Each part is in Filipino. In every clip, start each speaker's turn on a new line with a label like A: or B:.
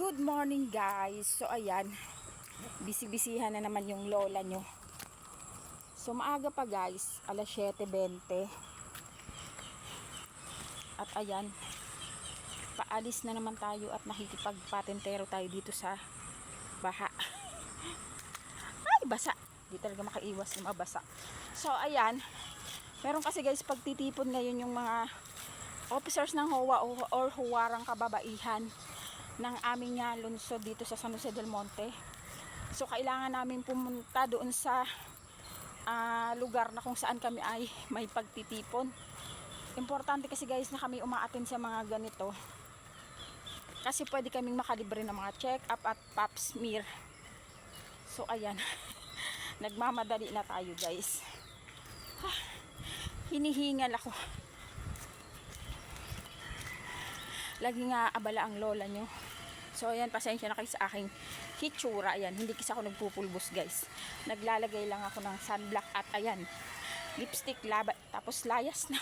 A: Good morning guys. So ayan, bisibisihan na naman yung lola nyo. So maaga pa guys, alas 7.20. At ayan, paalis na naman tayo at nakikipagpatentero tayo dito sa baha. Ay, basa. Di talaga makaiwas yung mabasa. So ayan, meron kasi guys pagtitipon ngayon yung mga officers ng HOA o- or huwarang kababaihan ng aming nga lungsod dito sa San Jose del Monte. So kailangan namin pumunta doon sa ah, lugar na kung saan kami ay may pagtitipon. Importante kasi guys na kami umaattend sa mga ganito. Kasi pwede kaming makalibre ng mga check-up at pap smear. So ayan. Nagmamadali na tayo guys. Ah, hinihingal ako. lagi nga abala ang lola nyo. So, ayan, pasensya na kayo sa aking hitsura. Ayan, hindi kasi ako nagpupulbos, guys. Naglalagay lang ako ng sunblock at ayan, lipstick, laba, tapos layas na.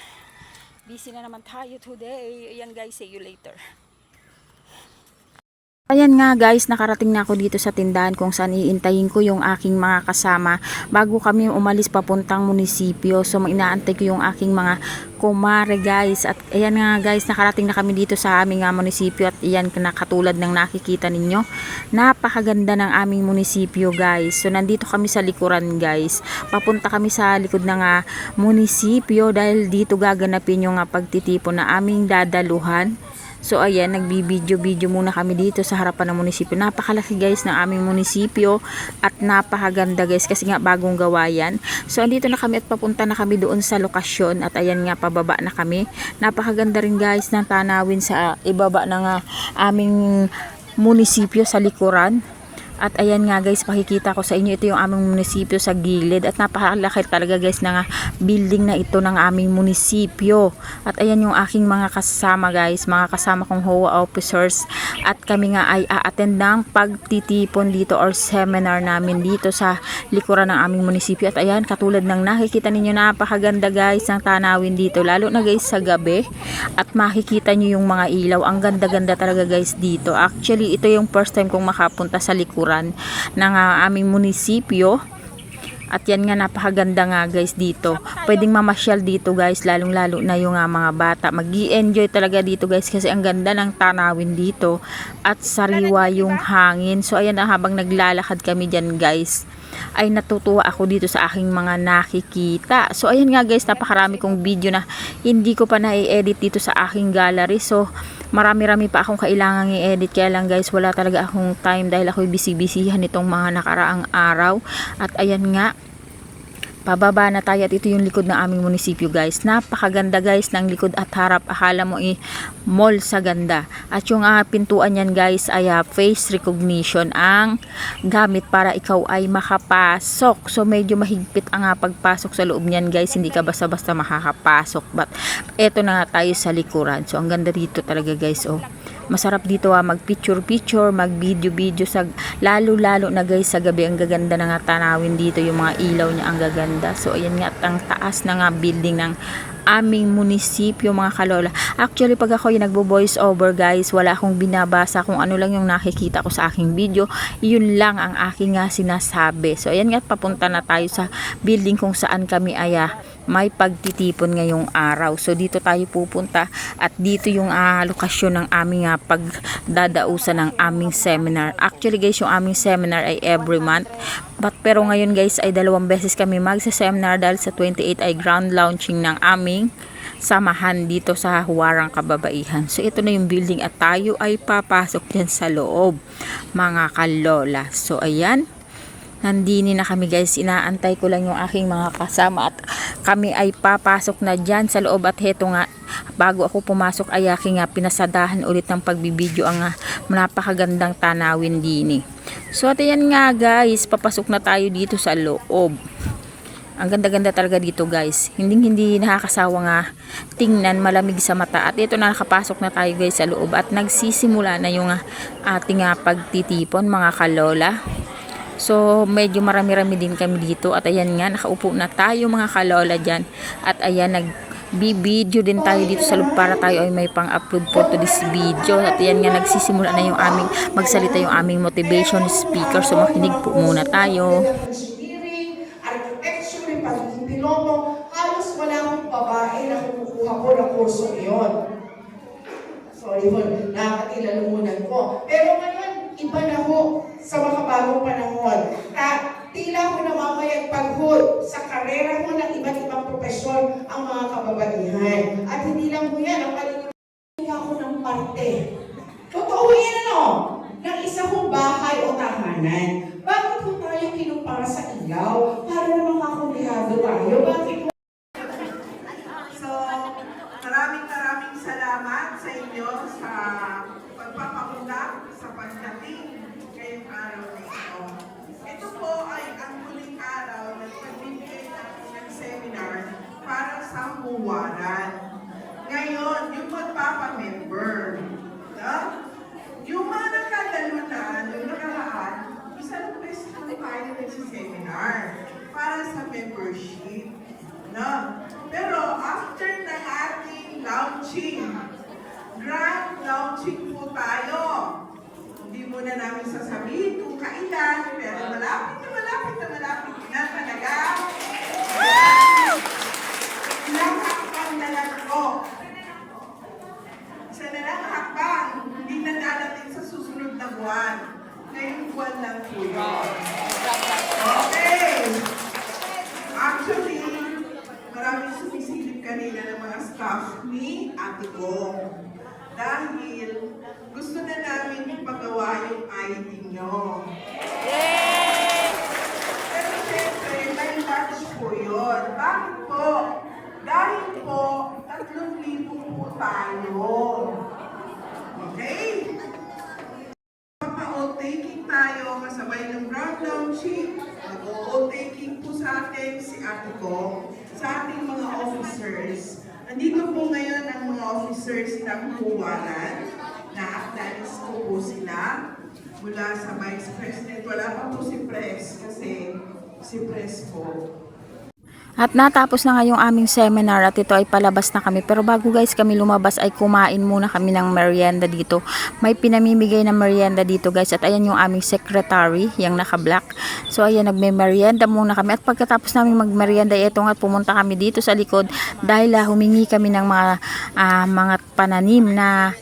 A: Busy na naman tayo today. Ayan, guys, see you later. Ayan nga guys, nakarating na ako dito sa tindahan kung saan iintayin ko yung aking mga kasama bago kami umalis papuntang munisipyo. So inaantay ko yung aking mga kumare guys. At ayan nga guys, nakarating na kami dito sa aming nga munisipyo at iyan na katulad ng nakikita ninyo. Napakaganda ng aming munisipyo guys. So nandito kami sa likuran guys. Papunta kami sa likod ng ah, munisipyo dahil dito gaganapin yung ah, pagtitipon na aming dadaluhan. So ayan, nagbibideo-video muna kami dito sa harapan ng munisipyo. Napakalaki guys ng aming munisipyo at napakaganda guys kasi nga bagong gawa yan. So andito na kami at papunta na kami doon sa lokasyon at ayan nga pababa na kami. Napakaganda rin guys ng tanawin sa ibaba ng ah, aming munisipyo sa likuran. At ayan nga guys, pakikita ko sa inyo, ito yung aming munisipyo sa gilid. At napakalaki talaga guys ng ah, building na ito ng aming munisipyo. At ayan yung aking mga kasama guys, mga kasama kong HOA officers. At kami nga ay a-attend ng pagtitipon dito or seminar namin dito sa likuran ng aming munisipyo. At ayan, katulad ng nakikita ninyo, napakaganda guys ng tanawin dito. Lalo na guys sa gabi. At makikita nyo yung mga ilaw. Ang ganda-ganda talaga guys dito. Actually, ito yung first time kong makapunta sa likuran ng ah, aming munisipyo. At yan nga napakaganda nga guys dito. Pwedeng mamasyal dito guys lalong lalo na yung ah, mga bata. mag enjoy talaga dito guys kasi ang ganda ng tanawin dito at sariwa yung hangin. So ayan na habang naglalakad kami dyan guys ay natutuwa ako dito sa aking mga nakikita. So ayan nga guys napakarami kong video na hindi ko pa na-edit dito sa aking gallery. So marami-rami pa akong kailangang i-edit kaya lang guys wala talaga akong time dahil ako'y busy-busyhan itong mga nakaraang araw. At ayan nga Pababa na tayo at ito yung likod ng aming munisipyo guys. Napakaganda guys ng likod at harap. Akala mo i mall sa ganda. At yung ah, pintuan yan guys ay ah, face recognition ang gamit para ikaw ay makapasok. So medyo mahigpit ang ah, pagpasok sa loob niyan guys. Hindi ka basta-basta makakapasok. But eto na nga tayo sa likuran. So ang ganda dito talaga guys. Oh masarap dito ah, mag picture picture mag video video sa lalo lalo na guys sa gabi. Ang gaganda na nga tanawin dito yung mga ilaw niya ang gaganda. So ayan nga ang taas na nga building ng aming munisipyo mga kalola actually pag ako yung nagbo voice over guys wala akong binabasa kung ano lang yung nakikita ko sa aking video yun lang ang aking nga sinasabi so ayan nga papunta na tayo sa building kung saan kami ay ah, may pagtitipon ngayong araw. So dito tayo pupunta at dito yung ah, lokasyon ng aming ah, pagdadausan ng aming seminar. Actually guys, yung aming seminar ay every month. Pero ngayon guys ay dalawang beses kami magsa-seminar dahil sa 28 ay ground launching ng aming samahan dito sa Huwarang Kababaihan. So ito na yung building at tayo ay papasok dyan sa loob mga kalola. So ayan, nandini na kami guys. Inaantay ko lang yung aking mga kasama at kami ay papasok na dyan sa loob at heto nga bago ako pumasok ay aking nga pinasadahan ulit ng pagbibideo ang ah, napakagandang tanawin dini. So at yan nga guys papasok na tayo dito sa loob. Ang ganda-ganda talaga dito guys. Hindi hindi nakakasawa nga tingnan malamig sa mata. At ito na nakapasok na tayo guys sa loob at nagsisimula na yung ah, ating ah, pagtitipon mga kalola So, medyo marami-rami din kami dito. At ayan nga, nakaupo na tayo mga kalola dyan. At ayan, nag Bibideo din tayo dito sa loob para tayo ay may pang-upload for to this video. At yan nga nagsisimula na yung aming magsalita yung aming motivation speaker. So makinig po muna tayo.
B: architecture, pagiging piloto, halos wala akong babae na kumukuha ko ng kurso yun, nakakatilalunan ko. Pero iba na ho sa makabagong panahon. Na tila ko namamayagpaghod sa karera mo ng iba't ibang profesyon ang mga kababaihan. At hindi lang ho yan, ang kalilimutan ako ng parte. Totoo yan ano? Ng isa kong bahay o tahanan. Bakit po tayo kinumpara sa ilaw? Para naman kakumpihado tayo. Bakit po?
C: So, maraming maraming salamat sa inyo sa pagpapaunlak sa pagdating ngayong araw na ito. Ito po ay ang huling araw na pagbibigay natin ng seminar para sa huwaran. Ngayon, yung magpapamember, no? yung mga nakadalo na, yung nakaraan, isang beses na tayo nagsiseminar para sa membership. No? Pero after ng ating launching, grand launching po tayo. Hindi muna namin sasabihin kung kailan, pero malapit na malapit na malapit na talaga. Ilang na lang po. Isa na lang hakbang, hindi na darating sa susunod na buwan. Ngayong buwan lang po yun. Okay. Actually, maraming sumisilip kanina ng mga staff ni Ate Gong. Dahil gusto na namin ipagawa yung ID nyo. Pero syempre, may match po yun. Bakit po? Dahil po, tatlong libo po tayo. Okay? Papa-o-taking tayo kasabay ng ground launching. Mag-o-taking po sa atin si Ate ko, sa ating mga officers. Nandito po ngayon ang mga officers ng huwalan na acknowledge ko po sila mula sa Vice President. Wala pa po si Pres kasi si Pres po.
A: At natapos na nga yung aming seminar at ito ay palabas na kami. Pero bago guys kami lumabas ay kumain muna kami ng merienda dito. May pinamimigay na merienda dito guys. At ayan yung aming secretary, yung naka-black. So ayan, nagme-merienda muna kami. At pagkatapos namin mag-merienda, ito nga pumunta kami dito sa likod dahil ah, humingi kami ng mga, ah, mga pananim na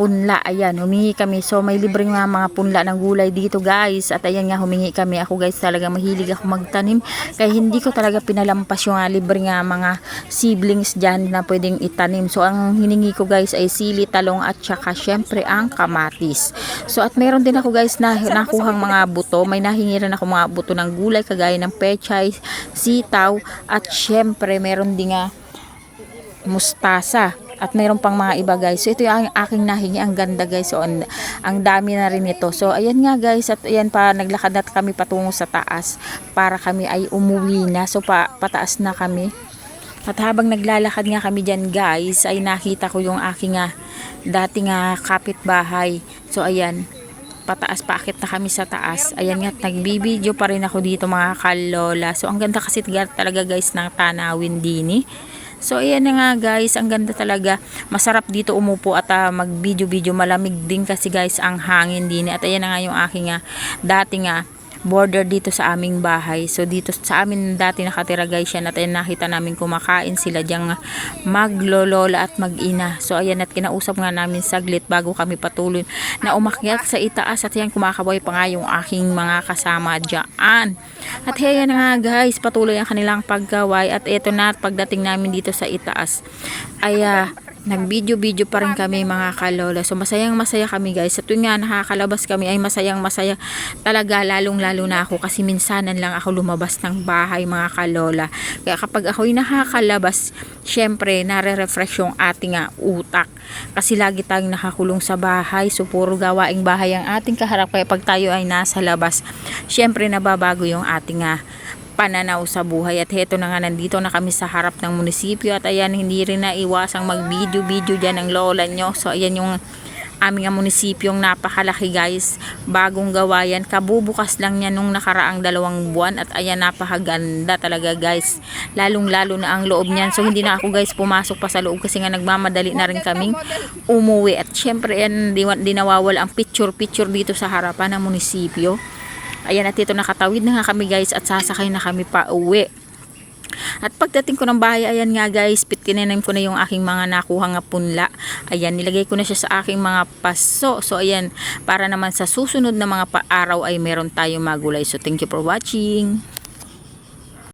A: punla. Ayan, humingi kami. So, may libre nga mga punla ng gulay dito, guys. At ayan nga, humingi kami. Ako, guys, talaga mahilig ako magtanim. Kaya hindi ko talaga pinalampas yung ah, libre nga mga siblings dyan na pwedeng itanim. So, ang hiningi ko, guys, ay sili, talong, at saka, syempre, ang kamatis. So, at meron din ako, guys, na nakuhang mga buto. May nahingi rin ako mga buto ng gulay, kagaya ng pechay, sitaw, at syempre, meron din nga mustasa at mayroon pang mga iba guys. So ito yung aking nahingi. Ang ganda guys. So ang, ang dami na rin ito. So ayan nga guys. At ayan pa naglakad na kami patungo sa taas para kami ay umuwi na. So pa, pataas na kami. At habang naglalakad nga kami dyan guys ay nakita ko yung aking nga dating nga kapitbahay. So ayan pataas paakit na kami sa taas. Ayan nga, nagbibideo pa rin ako dito mga kalola. So, ang ganda kasi talaga guys ng tanawin din eh. So, ayan nga guys, ang ganda talaga. Masarap dito umupo at ah, mag-video-video. Malamig din kasi guys ang hangin din. At ayan na nga yung aking nga, dati nga, border dito sa aming bahay. So dito sa amin dati nakatira guys yan at nakita namin kumakain sila diyang maglolola at mag-ina. So ayan at kinausap nga namin saglit bago kami patuloy na umakyat sa itaas at yan kumakabay pa nga yung aking mga kasama dyan. At ayan na nga guys, patuloy ang kanilang paggaway at eto na at pagdating namin dito sa itaas ay ah, nag-video-video pa rin kami mga kalola. So masayang masaya kami guys. Sa tuwing nga nakakalabas kami ay masayang masaya talaga lalong lalo na ako kasi minsanan lang ako lumabas ng bahay mga kalola. Kaya kapag ako'y nakakalabas, syempre nare-refresh yung ating ah, utak. Kasi lagi tayong nakakulong sa bahay. So puro gawaing bahay ang ating kaharap. Kaya pag tayo ay nasa labas, syempre nababago yung ating ah, pananaw sa buhay at heto na nga nandito na kami sa harap ng munisipyo at ayan hindi rin na iwasang mag video video dyan ng lola nyo so ayan yung aming munisipyong napakalaki guys. Bagong gawa yan. Kabubukas lang yan nung nakaraang dalawang buwan at ayan napakaganda talaga guys. Lalong lalo na ang loob niyan. So hindi na ako guys pumasok pa sa loob kasi nga nagmamadali na rin kaming umuwi. At syempre yan di, nawawala ang picture picture dito sa harapan ng munisipyo. Ayan at dito nakatawid na nga kami guys at sasakay na kami pa uwi. At pagdating ko ng bahay, ayan nga guys, pitkinanim ko na yung aking mga nakuha nga punla. Ayan, nilagay ko na siya sa aking mga paso. So ayan, para naman sa susunod na mga pa-araw ay meron tayong magulay. So thank you for watching.